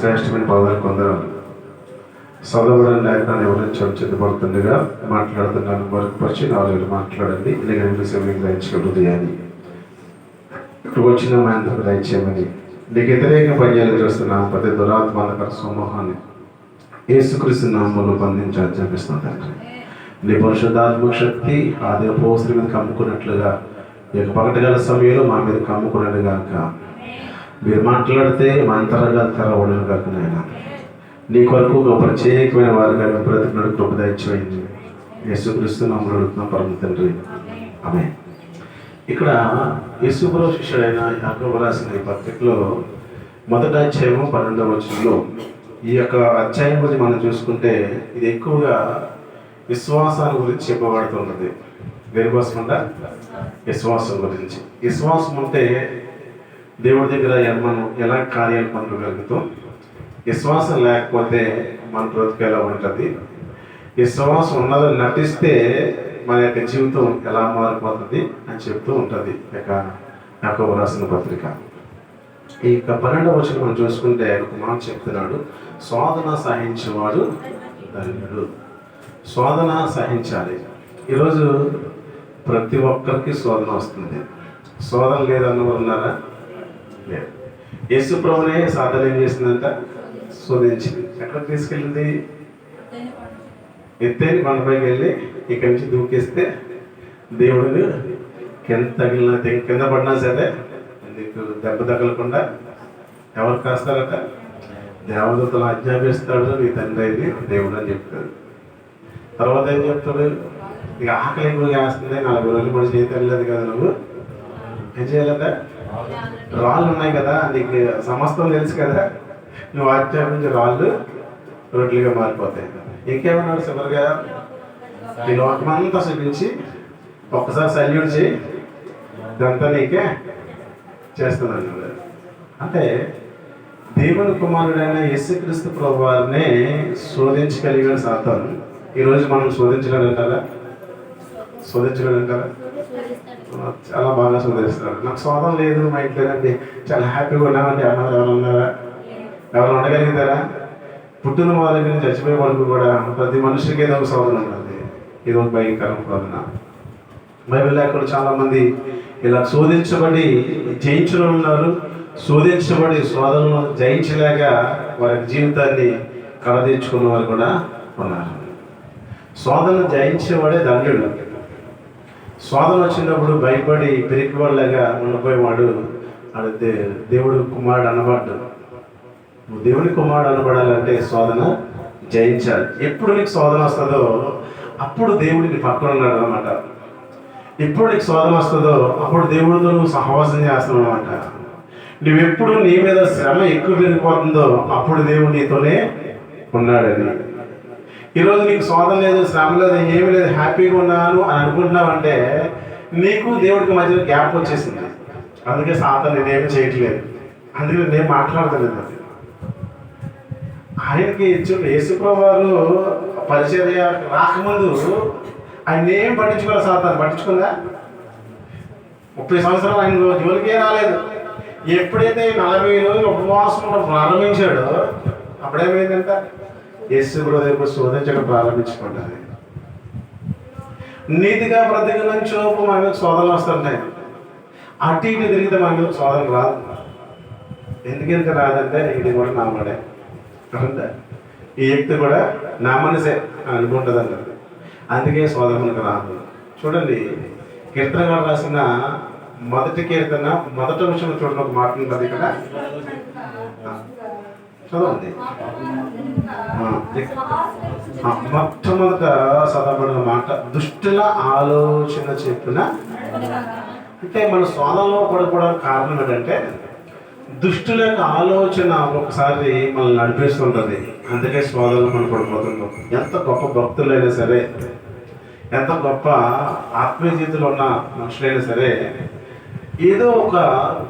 శ్రేష్టమైన పదాలు కొందరాలు చదవడం లేఖనాన్ని వివరించడం సిద్ధపడుతుండగా మాట్లాడుతున్నాను. మరుగుపరిచి నాలుగు మాట్లాడండి. లేకపోతే సేవలకు దయచేయ హృదయాన్ని ఇప్పుడు వచ్చిన మా అందరికి దయచేయమని నీకు వ్యతిరేక పర్యాలు చేస్తున్న ప్రతి దురాత్మకర సమూహాన్ని ఏసుకృష్ణ నామంలో బంధించాలని చెప్పిస్తున్నాను తండ్రి. నీ పరిశుద్ధాత్మక శక్తి ఆ దేవపోస్త్రి మీద కమ్ముకున్నట్లుగా ఈ యొక్క పగటగల సమయంలో మా మీద కమ్ముకున్నది మీరు మాట్లాడితే మా అంతరంగా తెరవడం కాక నాయన. నీ కొరకు ఒక ప్రత్యేకమైన వారిగా బ్రతికినడు కృప దయచేయండి యేసుక్రీస్తు నామములో అడుగుతున్నాం పరమ తండ్రి. ఆమె ఇక్కడ యేసుప్రభు శిష్యుడైన యాకబు రాసిన ఈ పత్రికలో మొదట అధ్యాయము పన్నెండవ వచనంలో ఈ యొక్క అధ్యాయం గురించి మనం చూసుకుంటే ఇది ఎక్కువగా విశ్వాసాల గురించి చెప్పబడుతున్నది దేనికోసమంట? విశ్వాసం గురించి. విశ్వాసం అంటే దేవుడి దగ్గర మనం ఎలా కార్యాలు పొందగలుగుతాం విశ్వాసం లేకపోతే మన బ్రతుకు ఎలా ఉంటుంది? విశ్వాసం ఉన్నదని నటిస్తే మన యొక్క జీవితం ఎలా మారిపోతుంది అని చెప్తూ ఉంటుంది యొక్క యాకోబు రాసిన పత్రిక. ఈ యొక్క పన్నెండవ వచ్చిన మనం చూసుకుంటే ఒక మాట చెప్తున్నాడు. శోధన సహించేవాడు ధన్యుడు. శోధన సహించాలి. ఈరోజు ప్రతి ఒక్కరికి శోధన వస్తుంది. శోధన లేదన్న ఉన్నారా? లేదు. యేసు ప్రభునే సాధన ఏం చేసిందంట? శోధించింది. ఎక్కడ తీసుకెళ్ళింది? ఎత్తైన కొండపైకి వెళ్ళి ఇక్కడి నుంచి దూకేస్తే దేవుడిని కింద తగిలిన కింద పడినా సరే నీకు దెబ్బ తగలకుండా ఎవరు కాస్తారట? దేవదూతలు ఆజ్ఞాపిస్తాడు నీ తండ్రి అయింది దేవుడు అని చెప్తాడు తర్వాత ఏం చెప్తాడు? ఇక ఆకలి ఎక్కువ వేస్తుంది నలభై రోజులు కూడా చేతి వెళ్ళలేదు కదా నువ్వు? ఏం చేయాలట? రాళ్ళు ఉన్నాయి కదా నీకు సమస్తం తెలుసు కదా. నువ్వు ఆజ్ఞాపించే రాళ్ళు రొట్టెలుగా మారిపోతాయి. ఇంకేమన్నాడు చివరిగా ఈ లోకమంతా చూపించి ఒక్కసారి సల్యూట్ చేయి. ఇదంతా నీకే చేస్తున్నాను అంటే దేవుని కుమారుడైన యేసుక్రీస్తు ప్రభు వారిని శోధించగలిగిన సాతాను. ఈరోజు మనం శోధించగలంటారా శోధించగలుగుతారా చాలా బాగా శోధిస్తున్నారు నాకు స్వాదం లేదు మా ఇంట్లో చాలా హ్యాపీగా ఉన్నామంటే అన్నారు ఎవరు ఉన్నారా? ఎవరు ఉండగలుగుతారా? పుట్టిన వాళ్ళ మీద చచ్చిపోయే వాళ్ళకి కూడా ప్రతి మనిషికి ఏదో ఒక శోధన ఉంటుంది ఇది ఒక భయంకరం శోధన బైబిల్ లేకుండా చాలామంది ఇలా శోధించబడి జయించడం ఉన్నారు. శోధించబడి శోధనను జయించలేక వారి జీవితాన్ని కడదీర్చుకున్న వారు కూడా ఉన్నారు. శోధన జయించేవాడే ధన్యుడు. స్వాదం వచ్చినప్పుడు భయపడి పిరికివాళ్ళగా ఉండిపోయేవాడు వాడు దే దేవుడు కుమారుడు అనబడ్డు నువ్వు దేవుని కుమారుడు అనబడాలంటే శోధన జయించాలి. ఎప్పుడు నీకు శోధన వస్తుందో అప్పుడు దేవుడిని పక్కన ఉన్నాడు అనమాట ఎప్పుడు నీకు శోధన వస్తుందో అప్పుడు దేవుడితో నువ్వు సహవాసం చేస్తున్నావు అనమాట నువ్వెప్పుడు నీ మీద శ్రమ ఎక్కువ పెరిగిపోతుందో అప్పుడు దేవుడు నీతోనే ఉన్నాడని. ఈరోజు నీకు శోధన లేదు శ్రమ లేదు ఏమి లేదు హ్యాపీగా ఉన్నాను అని అనుకుంటున్నావంటే నీకు దేవుడికి మధ్యలో గ్యాప్ వచ్చేసింది. అందుకే సాధన నేనేమి చేయట్లేదు. అందుకే నేను మాట్లాడతలేదు. ఆయనకి చూడు యేసుప్రభు వారు పరిచర్య రాకముందు ఆయన ఏం పట్టించుకోవాలి సాతాను. పట్టించుకుందా? ముప్పై సంవత్సరాలు ఆయన జోలికే రాలేదు. ఎప్పుడైతే నలభై రోజులు ఉపవాసం ప్రారంభించాడో అప్పుడేమైందంటే? యేసు కూడా రేపు శోధించడం ప్రారంభించుకుంటుంది నీతిగా బ్రతికిన చూపు మన మీద శోధనలు వస్తుంటాయి. అటు ఇటు తిరిగితే మన మీద శోధన రాదు. ఎందుకెందుకు రాదంటే ఇది కూడా నామడే అంటే ఈ వ్యక్తి కూడా నా మనసే అనుకుంటుంది అన్నారు అందుకే శోధన మనకు రాదు. చూడండి కీర్తన గారు రాసిన మొదటి కీర్తన మొదటి విషయం చూడండి ఒక మాట ఉంటుంది ఇక్కడ. చదవండి. మొట్టమొదట చదవబడిన మాట దుష్టుల ఆలోచన చెప్పిన అంటే మన శోధనలో పడిపోవడానికి కారణం ఏంటంటే దుష్టుల యొక్క ఆలోచన ఒకసారి మనల్ని నడిపిస్తుంటుంది. అందుకే శోధనలో మనం పడిపోతుంటాం ఎంత గొప్ప భక్తులైనా సరే ఎంత గొప్ప ఆత్మీయ జీవితంలో ఉన్న మనుషులైనా సరే ఏదో ఒక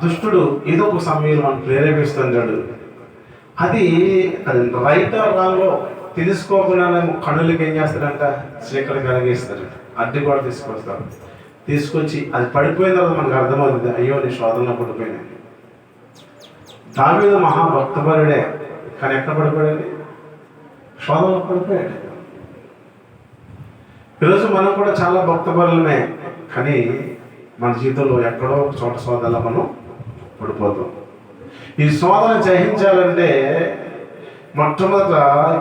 దుష్టుడు ఏదో ఒక సమయంలో మనం ప్రేరేపిస్తుంటాడు. అది అది రైట్ రాంగో తెలుసుకోకుండా కనులకి ఏం చేస్తారంట చీకటి కలిగిస్తారు అడ్డు కూడా తీసుకొస్తారు తీసుకొచ్చి అది పడిపోయిన తర్వాత మనకు అర్థమవుతుంది అయ్యో నీ శోధనలో పడిపోయినాయి దావీదు మహాభక్తపరుడే. కానీ ఎక్కడ పడిపోయాడు శోధనలో పడిపోయాడు. ఈరోజు మనం కూడా చాలా భక్తపరులమే. కానీ మన జీవితంలో ఎక్కడో చోట శోధనలో మనం పడిపోతాం. ఈ శోధన జయించాలంటే మొట్టమొదట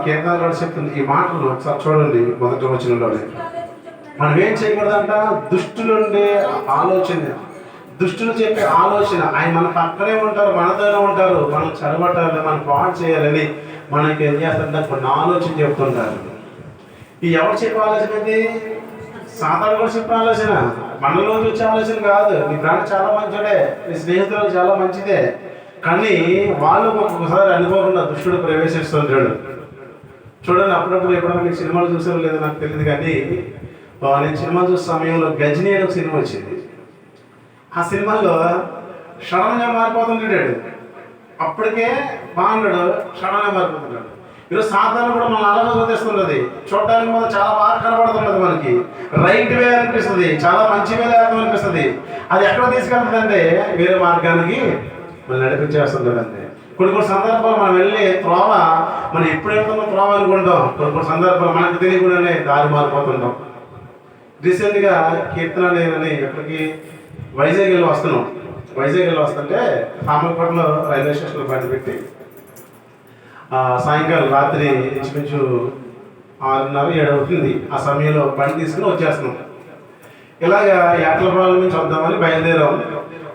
కేంద్రాలు చెప్తుంది. ఈ మాటలు ఒకసారి చూడండి మొదటి వచనంలోనే. మనం ఏం చేయకూడదంట? దుష్టులుండే ఆలోచన. దుష్టులు చెప్పే ఆలోచన. ఆయన మన పక్కనే ఉంటారు మనతోనే ఉంటారు. మనం చదవటాలి మనం పాడు చేయాలని మనకి ఏం చేస్తుంటే కొన్ని ఆలోచన చెప్తుంటారు. ఈ ఎవరు చెప్పే ఆలోచన ఏంటి సాధారణ కూడా చెప్పే ఆలోచన. మనలో వచ్చే ఆలోచన కాదు. నీ ఫ్రెండ్ చాలా మంచిదే నీ స్నేహితులు చాలా మంచిదే. కానీ వాళ్ళు ఒక్కొక్కసారి అనుకోకుండా దుష్టుడు ప్రవేశిస్తుంటాడు చూడండి. అప్పుడప్పుడు ఎప్పుడైనా మీకు సినిమాలు చూసారో లేదో నాకు తెలియదు కానీ నేను సినిమా చూసే సమయంలో గజనీ అనే ఒక సినిమా వచ్చింది. ఆ సినిమాలో సడన్గా మారిపోతుంటాడు అప్పటికే బాగున్నాడు సడన్గా మారిపోతున్నాడు ఈరోజు సాధారణ కూడా మన అలా చూపిస్తున్నది చూడడానికి మనం చాలా బాగా కనబడుతున్నది మనకి. రైట్ వే అనిపిస్తుంది చాలా మంచి వే అనిపిస్తుంది. అది ఎక్కడ తీసుకెళ్తుందంటే వేరే మార్గానికి మనం నడిపించేస్తుంది కొన్ని కొన్ని సందర్భాలు మనం వెళ్ళి త్రోవ మనం ఎప్పుడు వెళ్తున్న త్రోవ అనుకుంటాం కొన్ని కొన్ని సందర్భాలు మనకు తెలియకుండానే దారి మారిపోతుంటాం. రీసెంట్గా కీర్తన లేనని ఎప్పటికీ వైజాగ్ వెళ్ళి వస్తున్నాం. వైజాగ్ వెళ్ళి వస్తుంటే సామర్పట్నంలో రైల్వే స్టేషన్లో బండి పెట్టి సాయంకాలం రాత్రి ఇంచుమించు ఆరున్నర ఏడు అవుతుంది. ఆ సమయంలో బండి తీసుకుని వచ్చేస్తున్నాం. ఇలాగా ఏట్లపాలెం నుంచి వద్దామని బయలుదేరాం.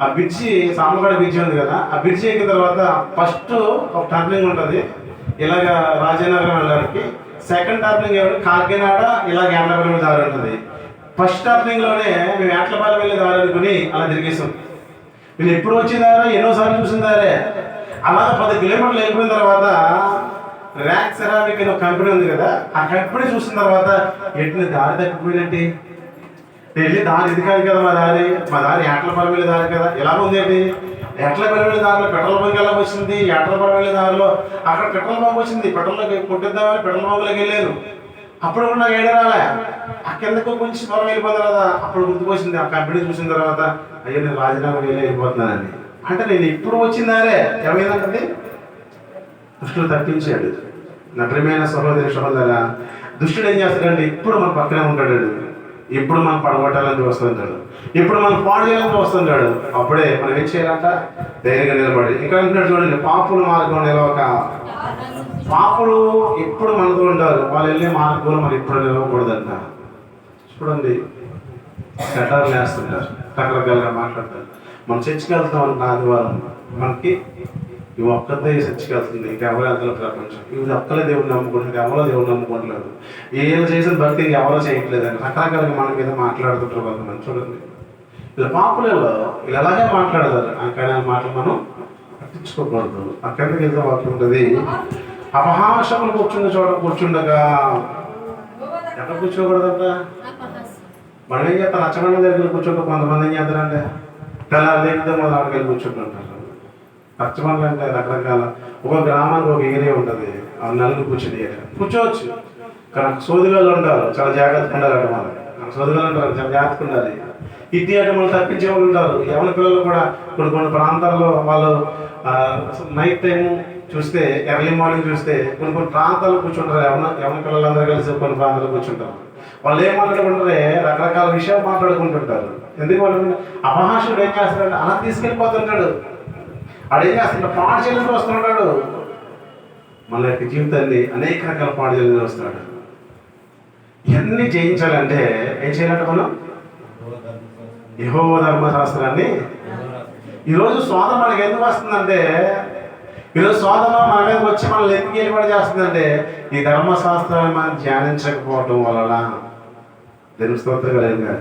ఆ బ్రిడ్జి సామగడ బ్రిడ్జి ఉంది కదా ఆ బ్రిడ్జి ఎక్కిన తర్వాత ఫస్ట్ ఒక టర్నింగ్ ఉంటుంది. ఇలాగ రాజనగరం వెళ్ళడానికి. సెకండ్ టర్నింగ్ ఏమిటి కాకినాడ ఇలాగ ఎండపల్లి దారి ఉంటుంది. ఫస్ట్ టర్నింగ్లోనే మేము ఎట్లపాలెం వెళ్ళే దారి అనుకుని అలా తిరిగేసాం. నేను ఎప్పుడు వచ్చిందారా ఎన్నోసార్లు చూసిందారే అలాగ పది కిలోమీటర్లు వెళ్ళిపోయిన తర్వాత ర్యాక్ సెరామిక్ అనే ఒక కంపెనీ ఉంది కదా ఆ కంపెనీ చూసిన తర్వాత ఎట్టిన దారి తగ్గిపోయినట్టే వెళ్ళి దారి ఇది కాదు కదా మా దారి? మా దారి ఎట్ల వెళ్ళే దారి కదా? ఎలా ఉంది ఎట్ల ఏట్లపల్లి వెళ్ళే దారిలో పెట్రోల్ బంక్ ఎలా వచ్చింది? ఎట్ల వెళ్ళే దారిలో అక్కడ పెట్రోల్ బంక్ వచ్చింది. పెట్రోల్ కొట్టిద్దామని పెట్రోల్ బంక్లోకి వెళ్ళాను. అప్పుడు కూడా నాకు ఏడే రాలే ఆ కిందకు కొంచెం దూరం వెళ్ళిపోయిన తర్వాత అప్పుడు గుర్తుకొచ్చింది. ఆ కంపెనీ చూసిన తర్వాత అయ్యో నేను రాజీనామా వెళ్ళి వెళ్ళిపోతున్నానని. అంటే నేను ఇప్పుడు వచ్చిందారే ఏమైందంటే దుష్టుడు తప్పించాడు. నటమైన సహోదరి సహోదర దుష్టుడు ఏం చేస్తాడండి ఇప్పుడు మన పక్కనే ఉంటాడు. ఇప్పుడు మనం పడగొట్టాలని చూస్తుంటాడు ఇప్పుడు మనం పాడు చేయాలని చూస్తుంటాడు అప్పుడే మనం ఏం చేయాలంట? ధైర్యంగా నిలబడి. ఇంకా అంటున్నాడు చూడండి పాపుల మార్గం నిలవక పాపులు ఎప్పుడు మనతో ఉంటారు వాళ్ళు వెళ్ళే మార్గంలో మనం ఎప్పుడు నిలవకూడదంట. చూడండి గటార్లు వేస్తుంటారు. రకరకాలుగా మాట్లాడతారు. మనం చర్చికి వెళ్తాం అంటే ఆదివారం. మనకి ఇవి ఒక్కదే చర్చికి వెళ్తుంది ఇంకెవరు వెళ్తారు ప్రపంచం. ఇవి ఒక్కలే దేవుడిని నమ్ముకుంటున్నారు ఎవరో దేవుడు నమ్ముకుంటలేదు. ఏదో చేసిన భక్తి ఇంకెవరో చేయట్లేదు అని రకరకాలుగా మన మీద మాట్లాడుతుంటారు కొంతమంది చూడండి. ఇలా పాపులలో ఇలా అలాగే మాట్లాడతారు. కానీ ఆ మాటలు మనం పట్టించుకోకూడదు. అక్కడికి వెళ్తే వాటి ఉంటుంది. అపహాసములు కూర్చున్న చోట కూర్చుండగా ఎక్కడ కూర్చోకూడదంట మనం ఏం చేస్తారు నచ్చమైన దగ్గర కూర్చుంటే కొంతమంది ఏం చేస్తారంటే తెల్లారితే మొదలు అక్కడికి వెళ్ళి కూర్చుంటుంటారు. నచ్చమని అంటే రకరకాల ఒక గ్రామానికి ఒక ఏరియా ఉంటుంది ఆ నలుగురు కూర్చుని ఏరియా. కూర్చోవచ్చు. కానీ సోదిగాళ్ళు ఉంటారు చాలా జాగ్రత్తగా ఉండాలి అటు వాళ్ళు సోదిగాళ్ళు ఉంటారు చాలా జాగ్రత్తగా ఉండాలి. ఇది అటు తప్పించే వాళ్ళు ఉంటారు. యవన పిల్లలు కూడా కొన్ని కొన్ని ప్రాంతాల్లో వాళ్ళు నైట్ టైం చూస్తే ఎర్లీ మార్నింగ్ చూస్తే కొన్ని కొన్ని ప్రాంతాల్లో కూర్చుంటారు. యవన యవన పిల్లలందరూ కలిసి కొన్ని ప్రాంతాల్లో కూర్చుంటారు. వాళ్ళు ఏం మాట్లాడుకుంటారే? రకరకాల విషయాలు మాట్లాడుకుంటుంటారు. ఎందుకు వాళ్ళు అపహాసుడు ఏం చేస్తారంటే అలా తీసుకెళ్ళిపోతుంటాడు వాడు ఏం చేస్తాడు పాడు చెల్లించి మన యొక్క జీవితాన్ని అనేక రకాల పాడు వస్తున్నాడు. ఇవన్నీ జయించాలంటే ఏం చేయాలంటే మనం? యహో ధర్మశాస్త్రాన్ని ఈరోజు శోధన మనకి ఎందుకు వస్తుందంటే ఈరోజు శోధన మన మీద వచ్చి మనల్ని ఎందుకు ఏర్పాటు చేస్తుందంటే ఈ ధర్మశాస్త్రాన్ని మనం ధ్యానించకపోవటం వలన. దేవుని స్తోత్రం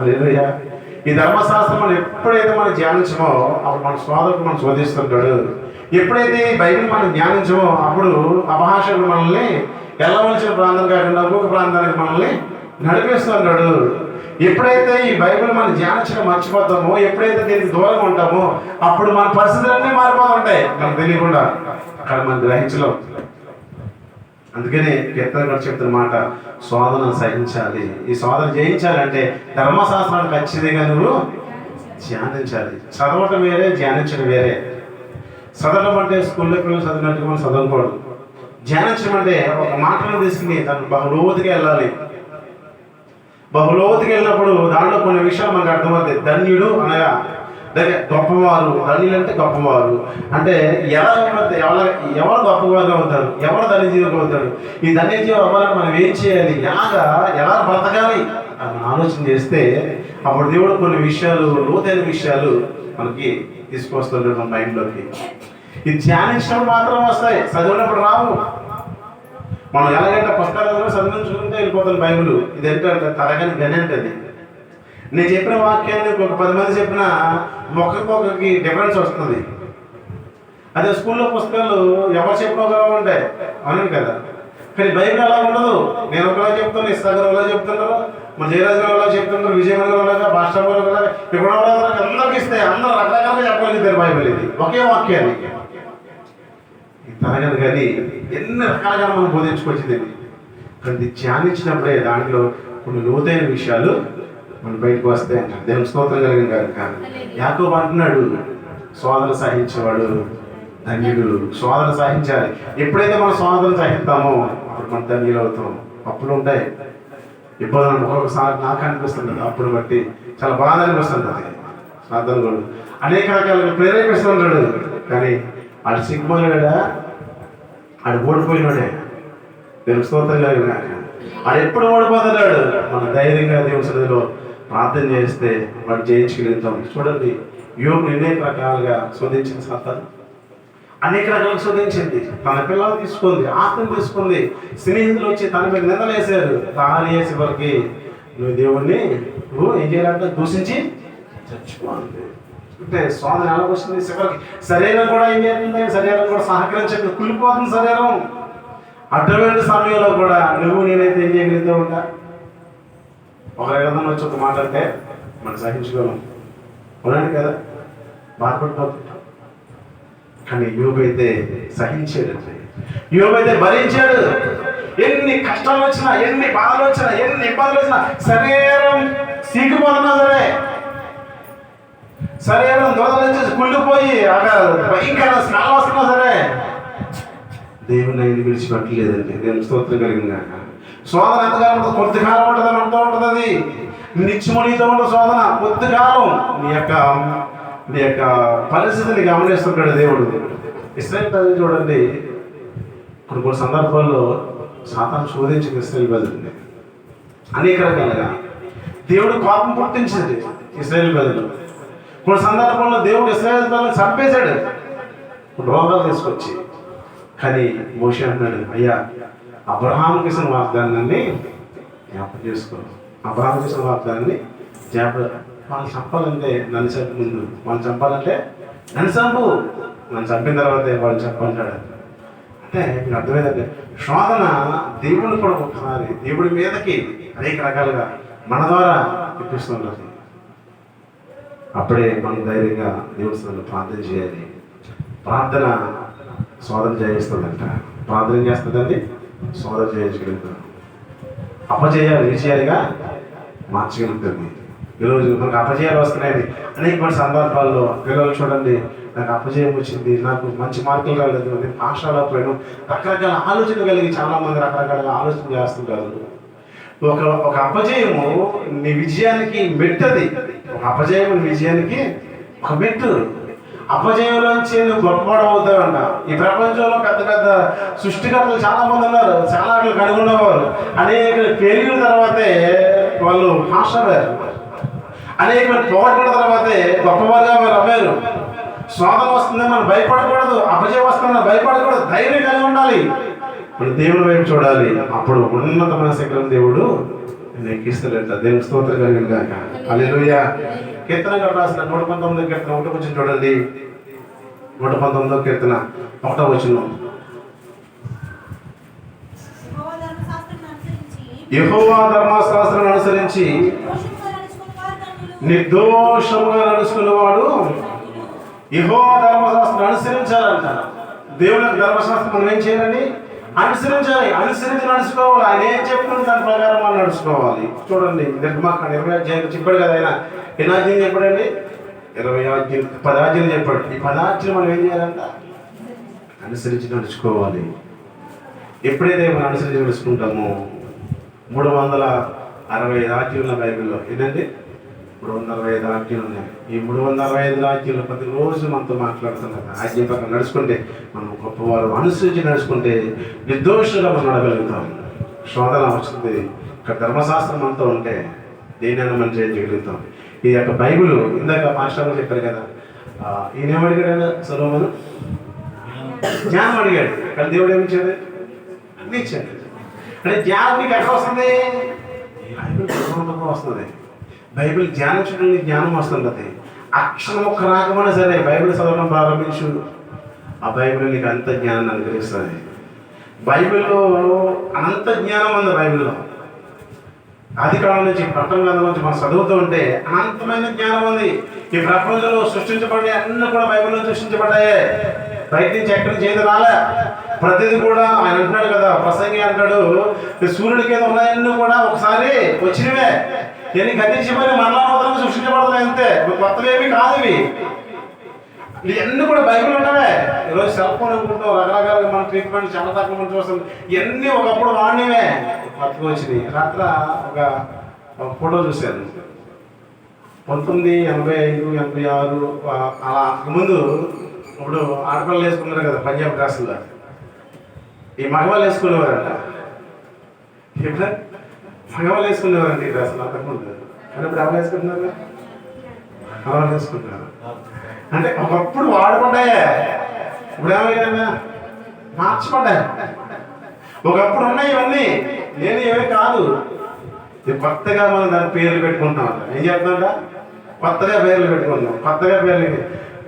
హల్లెలూయా. ఈ ధర్మశాస్త్రం మనం ఎప్పుడైతే మనం ధ్యానించమో అప్పుడు మన సోదరుడు మనం శోధిస్తుంటాడు. ఎప్పుడైతే ఈ బైబిల్ మనం ధ్యానించమో అప్పుడు అపహాషకుడు మనల్ని వెళ్ళవలసిన ప్రాంతం కాకుండా ఒక్కొక్క ప్రాంతానికి మనల్ని నడిపిస్తుంటాడు. ఎప్పుడైతే ఈ బైబిల్ మనం ధ్యానించడం మర్చిపోతామో ఎప్పుడైతే దీనికి దూరంగా ఉంటామో అప్పుడు మన పరిస్థితులన్నీ మారిపోతుంటాయి. మనకు తెలియకుండా. అక్కడ మనం గ్రహించలేము అందుకనే కీర్తన గారు చెప్తున్న మాట శోధన సహించాలి. ఈ శోధన జయించాలంటే ధర్మశాస్త్రాన్ని ఖచ్చితంగా నువ్వు ధ్యానించాలి. చదవటం వేరే ధ్యానించడం వేరే. చదవడం అంటే స్కూల్లో పిల్లలు చదివినట్టు మనం చదవకూడదు. ధ్యానించడం అంటే ఒక మాటను తీసుకుని దాన్ని బహులోతుగా వెళ్ళాలి. బహులోతికి వెళ్ళినప్పుడు దాంట్లో కొన్ని విషయాలు మనకు అర్థమవుతాయి. ధన్యుడు అనగా గొప్పవారు ధన్యులు అంటే గొప్పవారు. అంటే ఎలా ఎవరు ఎవరు గొప్పవారుగా అవుతారు ఎవరు ధన్యజీవిగా అవుతారు ఈ ధన్యజీవి అవ్వాలని మనం ఏం చేయాలి? ఎలాగా ఎలా బ్రతకాలి? అని ఆలోచన చేస్తే అప్పుడు దేవుడు కొన్ని విషయాలు లోతైన విషయాలు మనకి తీసుకొస్తుంటాడు మన మైండ్లోకి ఇది ధ్యానించినప్పుడు మాత్రం వస్తాయి. చదివినప్పుడు రావు. మనం ఎలాగంటే పుస్తకాలు చదివించుకుంటే వెళ్ళిపోతాను బైబుల్. ఇది ఏంటంటే తరగని గని అంటే నేను చెప్పిన వాక్యాన్ని ఒక పది మంది చెప్పిన మొక్కకొకరికి డిఫరెన్స్ వస్తుంది. అదే స్కూల్లో పుస్తకాలు ఎవరు చెప్పిన ఒకలా ఉంటాయి. అవును కదా? కానీ బైబిల్ అలా ఉండదు. నేను ఒకలా చెప్తాను ఇస్తాగర్ ఒకలా చెప్తుంటారు మన జయరాజు గారు ఒకలా చెప్తుంటారు విజయనగర్ అలాగా ఒకలాగా భాష గారు ఒకలాగా ఇప్పుడు అందరికి ఇస్తే అందరూ రకరకాలుగా చెప్పగలుగుతారు బైబిల్ ఇది. ఒకే వాక్యాన్ని. ఈ తరగతి గది ఎన్ని రకాలుగా మనం బోధించుకొచ్చింది కానీ ధ్యానించినప్పుడే దాంట్లో కొన్ని లోతైన విషయాలు మన బయటకు వస్తాయి అంటారు దేవుని స్తోత్రం కలిగిన గారు కానీ యాకోబు అంటున్నాడు సోదరు సహించేవాడు ధన్యుడు. సోదరు సహించాలి. ఎప్పుడైతే మనం సోదరు సహిస్తామో అప్పుడు మన ధన్యులు అవుతాం. అప్పులు ఉంటాయి. ఇబ్బందులు ఒక్కొక్కసారి నాకు అనిపిస్తుంది అప్పుడు బట్టి చాలా బాధ అనిపిస్తుంది అది శ్రద్ధలు కూడా. అనేక రకాలుగా ప్రేరేపిస్తుంటాడు కానీ ఆడు సిగ్గుమన్నాడా ఆడు ఓడిపోయినాడే. దేవుని స్తోత్రం కలిగిన ఆడు ఎప్పుడు ఓడిపోతున్నాడు? మన ధైర్యంగా దేవుని సన్నిధిలో ప్రార్థన చేస్తే వాడు జయించగలుగుతాం చూడండి యోగు అనేక రకాలుగా శోధించిన సాతాను. అనేక రకాలుగా శోధించింది. తన పిల్లలు తీసుకుంది ఆత్మను తీసుకుంది. స్నేహితులు వచ్చి తన మీద నిందలేశారు. తాను వేసి వరకు నువ్వు దేవుణ్ణి నువ్వు ఏం చేయాలంటే దూషించి చచ్చిపోండి అంటే శోధన ఎలా వస్తుంది? చివరికి శరీరం కూడా ఏం చేస్తుంది? శరీరం కూడా సహకరించండి కులిపోతుంది శరీరం. అటువంటి సమయంలో కూడా నువ్వు నేనైతే ఏం చేయగలుగుతూ ఉంటా? ఒక ఏదన్నా వచ్చి ఒక మాట అంటే మనం సహించుకోలేం. అవునండి కదా? బాధపడిపోతుంటాం కానీ యోగ అయితే సహించాడు. యోగ అయితే భరించాడు. ఎన్ని కష్టాలు వచ్చినా ఎన్ని బాధలు వచ్చినా ఎన్ని ఇబ్బందులు వచ్చినా శరీరం సీకిపోతున్నా సరే. శరీరం దోదలు కుళ్ళిపోయి అక్కడ భయంకర స్నానం వస్తున్నా సరే. దేవుని ఆయన విడిచిపెట్టలేదండి దేవుని స్తోత్రం కలిగిన శోధన ఎంతకాలం ఉంటుంది. కొద్ది కాలం ఉంటుంది అని అంటూ ఉంటుంది అది. నిత్యమునితో ఉంటుంది శోధన. కొద్ది కాలం. నీ యొక్క నీ యొక్క పరిస్థితిని గమనిస్తుంటాడు దేవుడు. ఇస్రాయల్ ప్రజలు చూడండి. కొన్ని కొన్ని సందర్భాల్లో సాతాను శోధించిన ఇస్రాయల్ ప్రజల్ని. అనేక రకాలుగా. దేవుడు కోపం పుట్టించింది ఇస్రాయల్ ప్రజలు. కొన్ని సందర్భంలో దేవుడు ఇస్రాయల్ ప్రజలను చంపేశాడు. రోగాలు తీసుకొచ్చి. కానీ మోషే అన్నాడు అయ్యా అబ్రహాంకి ఇచ్చిన వాగ్దానాన్ని జ్ఞాపకం చేసుకో అబ్రహాంకి ఇచ్చిన వాగ్దానాన్ని జ్ఞాపకం వాళ్ళు చంపాలంటే నన్ను చెప్పి ముందు వాళ్ళు చంపాలంటే నన్ను చంపు. నన్ను చంపిన తర్వాత వాళ్ళు చెప్పంటాడు అంటే మీకు అర్థమైందంటే శోధన దేవుడిని కూడా ఒకసారి దేవుడి మీదకి అనేక రకాలుగా మన ద్వారా ఇప్పిస్తుంటుంది అప్పుడే మనం ధైర్యంగా దేవుడు ప్రార్థన చేయాలి. ప్రార్థన శోధన చేయిస్తుందంట. ప్రార్థన చేస్తుందండి? శోధన చేయించగలుగుతాం అపజయాలు విజయాలుగా మార్చగలుగుతుంది ఈరోజు మనకు అపజయాలు వస్తున్నాయి. అనేక మంది సందర్భాల్లో పిల్లలు చూడండి నాకు అపజయం వచ్చింది నాకు మంచి మార్కులు రాలేదు నేను పాఠశాల పోయాను రకరకాల ఆలోచన కలిగి చాలా మంది రకరకాల ఆలోచన చేస్తుంటారు. ఒక ఒక అపజయము నీ విజయానికి మెట్టది. ఒక అపజయం నీ విజయానికి ఒక మెట్టు. అపజయంలోంచి నువ్వు గొప్పవాడు అవుతావంట. ఈ ప్రపంచంలో పెద్ద పెద్ద సృష్టికర్తలు చాలా మంది ఉన్నారు. చాలా అట్లా కనుగొన్నవారు అనేక ఫెయిల్యూర్ తర్వాతే వాళ్ళు హాస్టలర్ అనేక మంది పోగొట్టుకున్న తర్వాతే గొప్పవారుగా వారు అవ్వారు. శోధన వస్తుందని మనం భయపడకూడదు. అపజయం వస్తుందని భయపడకూడదు. ధైర్యం కలిగి ఉండాలి. ఇప్పుడు దేవుని వైపు చూడాలి. అప్పుడు ఉన్నతమైన శిఖరం దేవుడు ఎక్కిస్తాడంట దేవుని స్తోత్రం కలిగిన కాక అల్లెలుయ్య కీర్తన గారు రాసిన నూట పంతొమ్మిది కీర్తన ఒకటి వచ్చిన చూడండి. నూట పంతొమ్మిదో కీర్తన ఒకటో వచ్చిన యెహోవా ధర్మశాస్త్రాన్ని అనుసరించి యహోవా ధర్మశాస్త్రం అనుసరించి నడుచుకున్న నిర్దోషముగా నడుచుకున్నవాడు యహోవా ధర్మశాస్త్రం అనుసరించాలంట దేవుని ధర్మశాస్త్రం మనం ఏం చేయాలండి? అనుసరించాలి అనుసరించి నడుచుకోవాలి. ఆయన ఏం చెప్తున్న దాని ప్రకారం మనం నడుచుకోవాలి. చూడండి నిర్మాక ఇరవై అధ్యాయులు చెప్పాడు కదా ఆయన. ఎన్ని ఆజ్ఞలు చెప్పాడండి? ఇరవై ఆజ్ఞలు పది చెప్పాడు. ఈ పది మనం ఏం చేయాలంట? అనుసరించి నడుచుకోవాలి. ఎప్పుడైతే మనం అనుసరించి నడుచుకుంటామో మూడు వందల అరవై ఐదు బైబిల్లో. ఏంటంటే మూడు వందల అరవై ఐదు ఆజ్ఞలు ఉన్నాయి. ఈ మూడు వందల అరవై ఐదు ఆజ్ఞలు ప్రతిరోజు మనతో మాట్లాడుతున్నారు. ఆజ్ఞ పక్కన నడుచుకుంటే మనం గొప్పవారు అనుసరించి నడుచుకుంటే నిర్దోషులుగా మనం నడగలుగుతాం శోధన వస్తుంది. ఇక్కడ ధర్మశాస్త్రం అంతా ఉంటే దేనైనా మనం చేయగలుగుతాం. ఈ యొక్క బైబిల్ ఇందాక మాస్టర్ చెప్పారు కదా ఈయన ఏమడిగాడు సొలోమను? జ్ఞానం అడిగాడు. కానీ దేవుడు ఏమి ఇచ్చాడు? అన్ని ఇచ్చాడు. అంటే జ్ఞానం నీకు ఎక్కడ వస్తుంది? వస్తుంది. బైబిల్ ధ్యానించడానికి జ్ఞానం వస్తుంది అక్షరం ఒక్క రాకమైనా సరే బైబిల్ చదవడం ప్రారంభించు. ఆ బైబిల్ నీకు అంత జ్ఞానాన్ని అనుగ్రహిస్తుంది. బైబిల్లో అనంత జ్ఞానం ఉంది బైబిల్లో. ఆది కాలం నుంచి పట్టణ గ్రంథం నుంచి మనం చదువుతూ ఉంటే అనంతమైన జ్ఞానం ఉంది. ఈ ప్రపంచంలో సృష్టించబడి అన్ని కూడా బైబిల్లో సృష్టించబడ్డాయి. బయట నుంచి ఎక్కడి నుంచి ఏది రాలే? ప్రతిదీ కూడా ఆయన అంటున్నాడు కదా ప్రసంగి అంటాడు సూర్యుడికి సూర్యుడి కింద ఉన్నాయన్నీ కూడా ఒకసారి వచ్చినవే. ఎన్ని గతించిపోయి మరలా నూతనంగా సృష్టించబడతాయి అంతే. ఏమి కాదు ఇవి. ఇవన్నీ కూడా బైబిల్ ఉండవే. ఈరోజు సెల్ ఫోన్ ఇవ్వకుంటూ రకరకాల మన ట్రీట్మెంట్ చాలా తక్కువ మనం చూస్తాం ఇవన్నీ ఒకప్పుడు వాడినవే. కొత్తగా వచ్చినాయి. రాత్ర ఒక ఫోటో చూశాను. పంతొమ్మిది ఎనభై ఐదు ఎనభై ఆరు అలా ముందు ఇప్పుడు ఆడపిల్లలు వేసుకున్నారు కదా పంజాబ్ డ్రెస్సులో ఈ మగవాళ్ళు వేసుకునేవారంట. ఇప్పుడు మగవాళ్ళు వేసుకున్నారండి ఈ డ్రెస్సులు అంతకుముందు కానీ ఇప్పుడు ఎవరు వేసుకుంటున్నారు మగవాళ్ళు వేసుకుంటున్నారు అంటే ఒకప్పుడు వాడబడ్డాయే ఇప్పుడు ఏమైనా మార్చబడ్డాయి ఒకప్పుడు ఉన్నాయి ఇవన్నీ. నేను ఏమీ కాదు. కొత్తగా మనం దాని పేర్లు పెట్టుకుంటున్నాం ఏం చేస్తున్నాం కొత్తగా పేర్లు పెట్టుకుంటున్నాం. కొత్తగా పేర్లు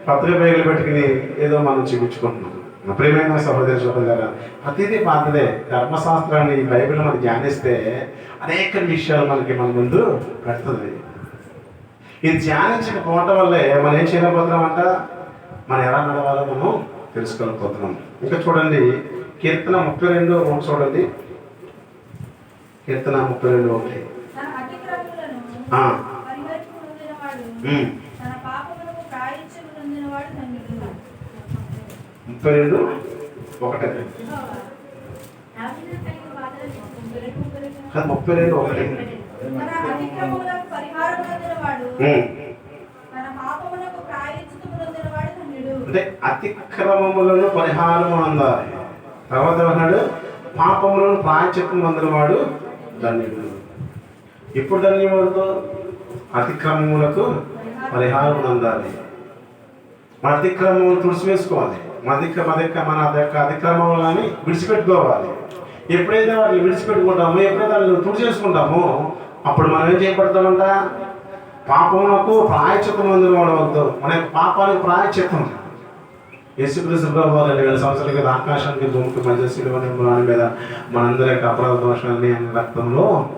కొత్తగా పేర్లు పెట్టుకుని ఏదో మనం చూపించుకుంటున్నాం. ప్రియమైన సహోదరి సహోదర ప్రతిదీ పాతదే. ధర్మశాస్త్రాన్ని ఈ బైబిల్ మనకి ధ్యానిస్తే అనేక విషయాలు మనకి మన ముందు పెడుతుంది. ఇది ధ్యానించకపోవటం వల్లే మనం ఏం చేయలేకపోతున్నామంట? మనం ఎలా నడవాలో మనం తెలుసుకోలేకపోతున్నాం. ఇంకా చూడండి కీర్తన ముప్పై రెండు ఒకటి చూడండి. కీర్తన ముప్పై రెండు ఒకటి తన అతిక్రమములను ఆ. పరిహరింపు నొందినవాడు, ఉమ్. తన పాపములకు ప్రాయశ్చిత్తము నొందినవాడు ధన్యుడు. ముప్పై రెండు ఒకటి. ముప్పై రెండు ఒకటి. అంటే అతిక్రమములను పరిహారం అందాలి. తర్వాత అన్నాడు పాపములను ప్రాయచిత్తం పొందినవాడు ధన్యుడు. ఇప్పుడు ధన్యవాడుతో అతిక్రమములకు పరిహారం అందాలి. మన అతిక్రమం తుడిచివేసుకోవాలి. మన మదిక మన మన యొక్క అతిక్రమాలని విడిచిపెట్టుకోవాలి. ఎప్పుడైతే వాటిని విడిచిపెట్టుకుంటామో ఎప్పుడైతే వాళ్ళు తుడి చేసుకుంటామో అప్పుడు మనం ఏం చేయబడతామంట? పాపమునకు ప్రాయచిత్తం అందులో వద్దు మన యొక్క పాపానికి ప్రాయచిత్తం యేసుక్రీస్తు ప్రభు వారు రెండు వేల సంవత్సరాల క్రితం ఆకాశానికి భూమికి మధ్య శిలువని దాని మీద మనందరి యొక్క అపరాధ దోషాన్ని రక్తంలో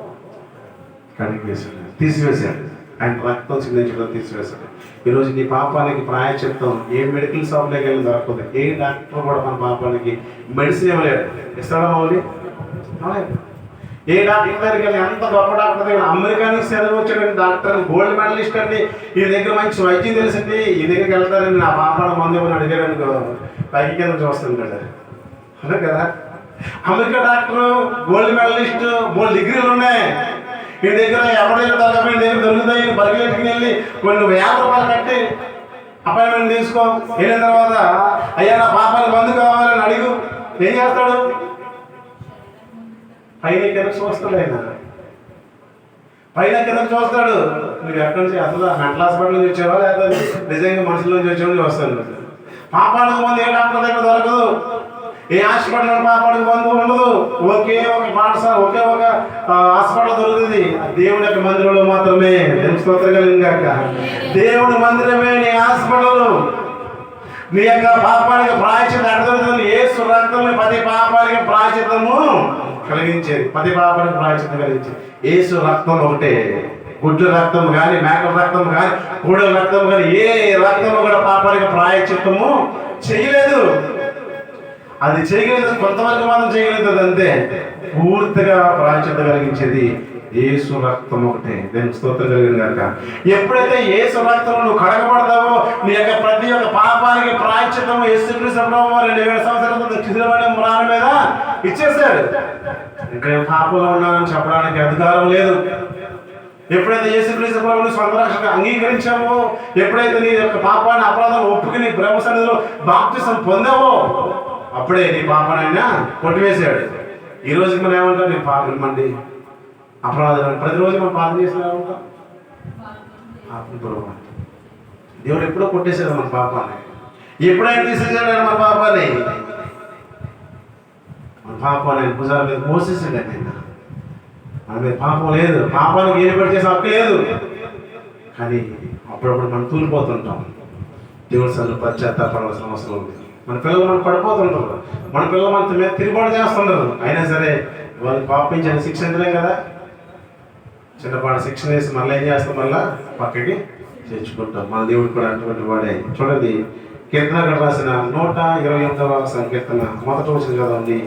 కడిగేసాడు తీసివేశాడు. ఆయన రక్తం సిద్ధించడం తీసివేశాడు ఈరోజు నీ పాపానికి ప్రాయచిత్తం ఏ మెడికల్ షాప్లోకి వెళ్ళి దొరకదు ఏ డాక్టర్ కూడా మన పాపానికి మెడిసిన్ ఇవ్వలేడు. ఇస్తాడా మౌలి? ఏ డాక్టర్ దగ్గరికి వెళ్ళి ఎంత గొప్ప డాక్టర్ దగ్గర అమెరికా నుంచి చదివి డాక్టర్ గోల్డ్ మెడలిస్ట్ అండి. ఈ దగ్గర మంచి వైద్యం తెలిసింది. ఈ దగ్గరికి వెళ్తారని నా పాపాల మందు ఏమని అడిగారు అనుకో పైకి కింద చూస్తుంటాడు అదే కదా. అమెరికా డాక్టర్ గోల్డ్ మెడలిస్ట్ మూడు డిగ్రీలు ఉన్నాయి. మీ దగ్గర ఎవరైనా దొరకపోయిన దగ్గర దొరుకుతాయి? పరిగెట్టుకుని వెళ్ళి కొన్ని వేల రూపాయలు కట్టి అపాయింట్మెంట్ తీసుకో. వెళ్ళిన తర్వాత అయ్యా నా పాపాలకు మందు కావాలని అడిగు. ఏం చేస్తాడు? పైన కింద చూస్తాడు ఆయన. పైన కింద చూస్తాడు నువ్వు ఎక్కడి నుంచి అసలు మెంటల్ హాస్పిటల్ నుంచి వచ్చావా? లేదా నిజంగా మనుషుల నుంచి వచ్చావని చూస్తాను పాపాలకు మంది ఏ డాక్టర్ దగ్గర దొరకదు. ఏ హాస్పిటల్ కాపాడు బంధువు ఉండదు ఒకే ఒక పాఠశాల ఒకే ఒక హాస్పిటల్ దొరుకుతుంది. దేవుని యొక్క మందిరంలో మాత్రమే. దేవుని స్తోత్రం దేవుని మందిరమే నీ హాస్పిటల్. నీ యొక్క పాపానికి ప్రాయచిత అడుగుతుంది ఏ రక్తం పది పాపానికి ప్రాయచితము కలిగించేది. పది పాపానికి ప్రాయచితం కలిగించేది. ఏసు రక్తం ఒకటే. గుడ్ల రక్తం కానీ మేకల రక్తం కానీ కోడల రక్తం కానీ ఏ రక్తం కూడా పాపానికి ప్రాయచిత్తము చేయలేదు. అది చేయగలేదు కొంతవరకు మాత్రం చేయగలుగుతుంది అంతే. పూర్తిగా ప్రాయచిత్తం కలిగించేది ఏసు రక్తం ఒకటే. నేను స్తోత్రం కలిగిన కనుక. ఎప్పుడైతే ఏసు రక్తం నువ్వు కడగబడతావో నీ యొక్క ప్రతి ఒక్క పాపానికి ప్రాయశ్చితం యేసుక్రీస్తు ప్రభు రెండు వేల సంవత్సరాల చిత్రమైన మ్రాణ మీద ఇచ్చేసాడు ఇక్కడ పాపంలో ఉన్నానని చెప్పడానికి అధికారం లేదు. ఎప్పుడైతే యేసుక్రీస్తు ప్రభుని స్వంత రక్షణ అంగీకరించావో ఎప్పుడైతే నీ యొక్క పాపాన్ని అపరాధం ఒప్పుకుని బ్రహ్మ సన్నిధిలో బాప్తిసం పొందావో అప్పుడే నీ పాపనైనా కొట్టివేశాడు. ఈ రోజుకి మనం ఏమంటాం? నేను పాపలు మండి అపరాధం ప్రతిరోజు మనం పాపం చేసిన ఉంటాం దేవుడు ఎప్పుడో కొట్టేశాడు మన పాపాన్ని. ఎప్పుడైనా తీసేసాడు మన పాపాన్ని? మన పాపాన్ని భుజాల మీద మోసేసాడు ఆయన మన మీద పాపం లేదు. పాపానికి ఏలుబడి చేసే హక్కు లేదు. కానీ అప్పుడప్పుడు మనం తూలిపోతుంటాం. దేవుడి సన్ను పశ్చాత్తాపడవలసిన అవసరం ఉంది. మన పిల్లలు మనం పడిపోతుంటారు మన పిల్లలు మన మీద తిరుగుబాటు చేస్తుంటారు అయినా సరే వాళ్ళు పాపించని శిక్షించలేం కదా? చిన్నపాటి శిక్షణ వేసి మళ్ళీ ఏం చేస్తాం? మళ్ళా పక్కకి చేర్చుకుంటాం. మన దేవుడు కూడా అటువంటి వాడే. చూడండి కీర్తన రాసిన నూట ఇరవై ఎనిమిదవ సంకీర్తన మొదటి వచ్చిన కదండి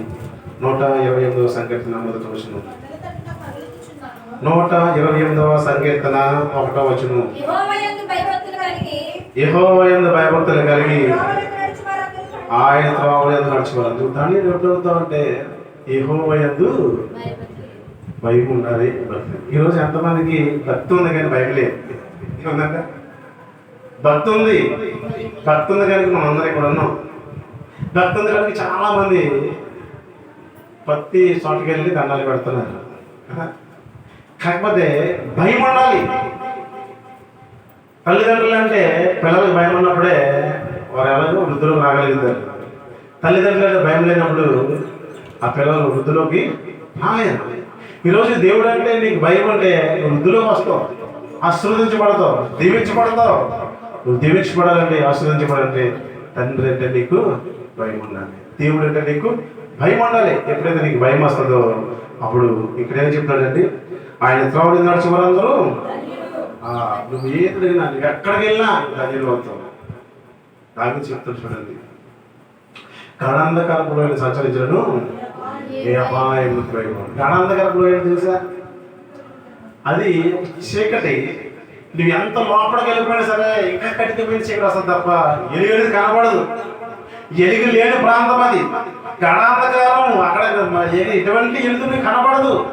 నూట ఇరవై ఎనిమిదవ సంకీర్తన మొదటి వచ్చిన. నూట ఇరవై ఎనిమిదవ సంకీర్తన ఒకటో వచనం. యెహోవాయందు భయభక్తులు కలిగి, ఆయన భయభక్తులు కలిగి ఆయన త్రోవలేదు నడుచుకోవాలి దాన్ని ఎప్పుడవుతావు అంటే యెహోవాయందు భయం ఉండాలి ఈరోజు ఎంతమందికి భక్తి ఉంది కానీ భయం లేదు. ఉందంట? భక్తి ఉంది. భక్తి ఉంది కనుక మనం అందరం ఇక్కడ ఉన్నాం. భక్తి ఉంది కనుక చాలా మంది పత్తి చోటుకి వెళ్ళి దండాలు పెడుతున్నారు. కాకపోతే భయం ఉండాలి. తల్లిదండ్రులు అంటే పిల్లలకు భయం ఉన్నప్పుడే వారు ఎలాగో వృద్ధులకు రాగలుగుతారు తల్లిదండ్రులు భయం లేనప్పుడు ఆ పిల్లలు వృద్ధులోకి రాలేదు ఈరోజు దేవుడు అంటే నీకు భయం అంటే నువ్వు వృద్ధులోకి వస్తావు ఆశీర్వదించబడతావు దీవించబడతావు. నువ్వు దీవించబడాలంటే ఆశీర్వదించబడాలంటే తండ్రి అంటే నీకు భయం ఉండాలి. దేవుడు అంటే నీకు భయం ఉండాలి. ఎప్పుడైతే నీకు భయం వస్తుందో అప్పుడు ఇక్కడేం చెప్తాడండి? ఆయన త్రోవడి నడిచిన వారందరూ నువ్వు ఏది ఎక్కడికి వెళ్ళినా ధన్యులు అవుతావు దాని చెప్తాడు చూడండి. గణాంధకరపులైన సంచరించను ఏ అపాయం గణాంధకరపులైన తెలుసా? అది చీకటి. నువ్వు ఎంత లోపలికి వెళ్ళిపోయినా సరే ఇంకా కట్టిపోయిన చీకటి వస్తుంది తప్ప ఎలుగు కనబడదు. ఎలుగు లేని ప్రాంతం అది. గణాంధకారం అక్కడ మ- ఎటువంటి ఎలుగు కనబడదు.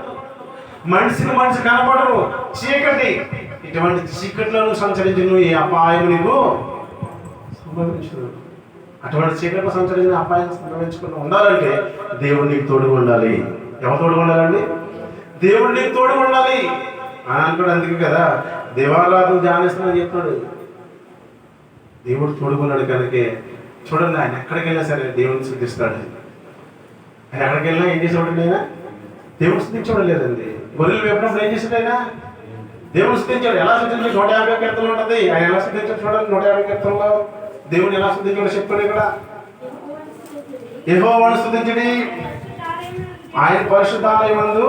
మనిషికి మనిషి కనబడరు. చీకటి. ఇటువంటి చీకట్లో సంచరించి నువ్వు ఈ అపాయం నీకు సంభవించదు అటువంటి చీకట్లో సంచరించిన అపాయం సంభవించకుండా ఉండాలంటే దేవుడు నీకు తోడుగా ఉండాలి. ఎవరు తోడుగా ఉండాలండి? దేవుడు నీకు తోడుగా ఉండాలి. అని అంటాడు అందుకే కదా దేవాలయాలు ధ్యానిస్తున్నా చెప్తాడు దేవుడు తోడుకున్నాడు కనుక చూడండి ఆయన ఎక్కడికి వెళ్ళినా సరే దేవుడిని శుద్ధిస్తాడు ఆయన ఎక్కడికి వెళ్ళినా ఏం చేసేవాడు ఆయన? దేవుడు శుద్ధించడం లేదండి. గొర్రెలు వేపినప్పుడు ఏం చేశాడు ఆయన? దేవుడు శుద్ధించాడు ఎలా శుద్ధించాడు నూట యాభై కీర్తనలు ఉంటుంది. ఆయన ఎలా శుద్ధించాడు చూడండి నూట యాభై కీర్తనలో దేవుని ఎలా శుద్ధించాడో చెప్తాడు ఇక్కడ? యెహోవాను స్థుతించడి ఆయన పరిశుద్ధాలయం మందు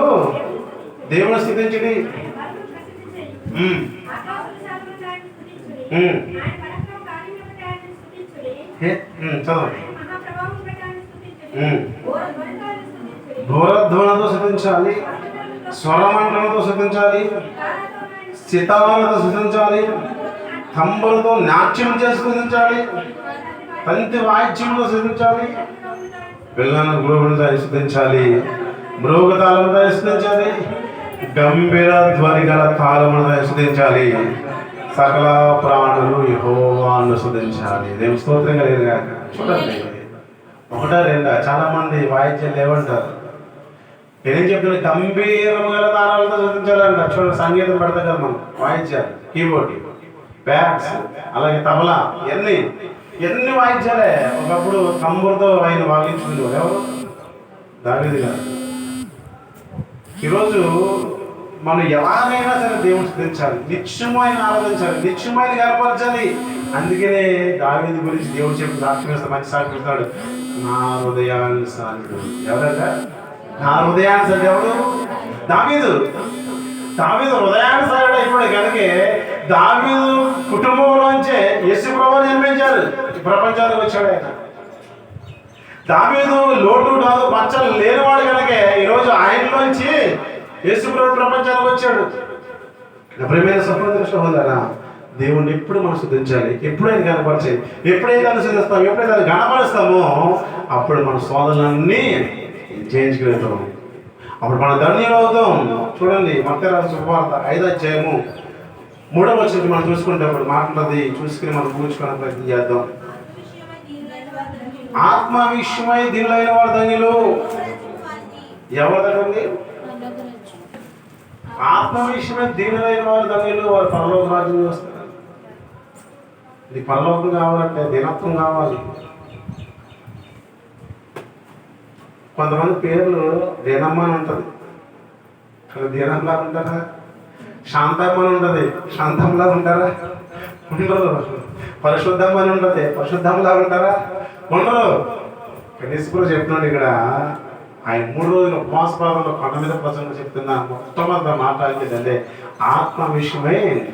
దేవుని స్థుతించడి ఉమ్, ఉమ్. హే, ఉమ్, చదవండి. ఉమ్. ఘోరధ్వనతో స్వరమండలంతో సితారాలతో తంబులతో నాట్యం చేసి స్థుతించాలి తంతి వాయిద్యంలో సిద్ధించాలి. పిల్లలను గురువులతో స్థుతించాలి మృగతాళంతో సిద్ధించాలి. గంభీర ధ్వని గల తాళములతో సిద్ధించాలి. సకల ప్రాణులు యహోవాను స్థుతించాలి దేవుని స్తోత్రం కలిగిన చూడండి. ఒకటా రెండా? చాలా మంది వాయిద్యం లేవంటారు. నేనేం చెప్తున్నా? గంభీరము గల తాళాలతో స్థుతించాలంట చూడండి సంగీతం పెడతాం కదా మనం. వాయిద్యాలు కీబోర్డ్. బ్యాగ్స్ అలాగే తబలా ఇవన్నీ. ఎన్ని వాయించాలే. ఒకప్పుడు తమ్ముడితో ఆయన వాయించుకుంటూ ఎవరు? దావేది గారు. ఈరోజు మనం ఎలాగైనా సరే దేవుని స్థుతించాలి. నిత్యమైన ఆరాధించాలి. నిత్యమైన కనపరచాలి అందుకనే దావేది గురించి దేవుడు చెప్పి సాక్షి మంచి సాక్షి నా హృదయాన్ని సాధుడు ఎవరట? నా హృదయాన్ని సాధుడు ఎవరు? దావీదు. దావీదు హృదయాన్ని సాధుడు అయిపోయాడు. కనుక దావీదు కుటుంబంలోంచే యేసు ప్రభు జన్మించారు ప్రపంచానికి వచ్చాడు ఆయన. దావీదు లోటు డాగు పచ్చలు లేనివాడు కనుక ఈరోజు ఆయనలోంచి యేసుప్రభు ప్రపంచానికి వచ్చాడు. నా ప్రియమైన సహోదర సహోదరా దేవుణ్ణి ఎప్పుడు మనం శుద్ధించాలి? ఎప్పుడైనా కనపరచాలి ఎప్పుడైతే అనుసరిస్తాం ఎప్పుడైతే అది కనపరుస్తామో అప్పుడు మన సోదరులన్నీ జయించగలుగుతాం అప్పుడు మన ధన్యులు అవుతాం చూడండి మత్స్యరాజు శుభవార్త ఐదో అధ్యాయము మూడవ వచ్చి మనం చూసుకుంటే అప్పుడు మాట్లాడి చూసుకుని మనం పూడ్చుకోవడానికి ప్రయత్నం చేద్దాం. ఆత్మ విషయమై దీనిలైన వారు ధన్యులు. ఎవరు ఆత్మ విషయమై దీనిలైన వారు ధన్యులు. వారు పరలోక రాజ్యం వస్తారు. ఇది పరలోకం కావాలంటే దినత్వం కావాలి. కొంతమంది పేర్లు దీనమ్మ అని ఉంటుంది. ఇక్కడ లాగా ఉంటారా శాంతమ్మ ఉంటుంది శాంతంలా ఉంటారా? ఉండరు. పరిశుద్ధమ్మ అని ఉంటుంది. పరిశుద్ధంలా ఉంటారా? ఉండరు. కనీసం కూడా చెప్తున్నాడు ఇక్కడ. ఆయన మూడు రోజులు ఉపవాస పాదంలో కొండ మీద ప్రసంగం చెప్తున్నా మొట్టమొదటి మాట ఏంటంటే ఆత్మ విషయమై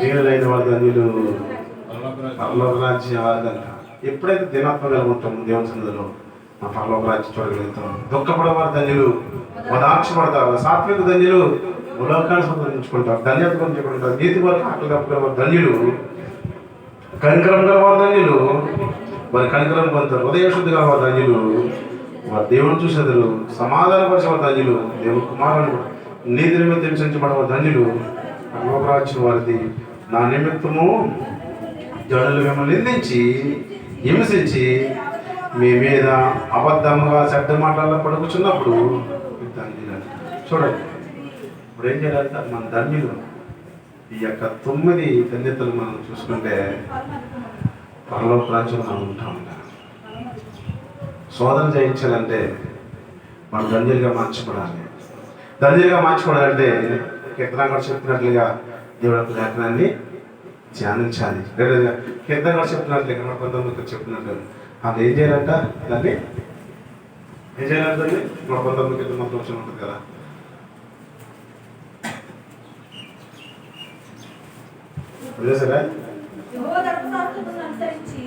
వీరులైన వారు ధన్యులు. పరలోక వాళ్ళంట ఎప్పుడైతే దినాత్మ కలిగి ఉంటామో దేవుని సన్నిధిలో మా పర్లోకరాజ్యం చూడగలుగుతాం. దుఃఖపడేవారు ధన్యులు. ఓదార్చబడతారు సాత్విక ధన్యులు. లోకాన్ని సంపాదించుకుంటారు ధన్యత గురించి చెప్పుకుంటారు. నీతి వరకు ఆకలి తప్పుకునేవారు ధన్యులు. కనికరం గలవారు ధన్యులు. వారి కనికరం పొందుతారు. హృదయ శుద్ధి గలవారు ధన్యులు. వారు దేవుని చూసేదారు. సమాధానపరిచేవారు ధన్యులు. దేవుని కుమారులు నీతి నిమిత్తం హింసించబడవారు ధన్యులు. పరలోకరాజ్యం వారిది. నా నిమిత్తము జనులు మిమ్మల్ని నిందించి హింసించి మీ మీద అబద్ధముగా చెడ్డ మాటల్లో పడుకుచున్నప్పుడు ధన్యులు చూడండి. ఇప్పుడు ఏం చేయాలంటే మన ధన్యులు ఈ యొక్క తొమ్మిది ధన్యతలు మనం చూసుకుంటే పరలోక రాజ్యంలో మనం ఉంటాం శోధన చేయించాలంటే మనం ధన్యులుగా మార్చుకోవాలి ధన్యులుగా మార్చుకోవాలంటే కీర్తన కూడా చెప్పినట్లుగా దేవుడు యొక్క లేఖనాన్ని ధ్యానించాలి. లేదా కీర్తన కూడా చెప్పినట్లు ఇక్కడ పంతొమ్మిది చెప్పినట్లు అది ఏం చేయాలంట? దాన్ని ఏం చేయాలంటే దాన్ని? నూట పంతొమ్మిది కింద మొత్తం వచ్చిన ఉంటుంది కదా. వదిలేసారా యెహోవా ధర్మశాస్త్రములను అనుసరించి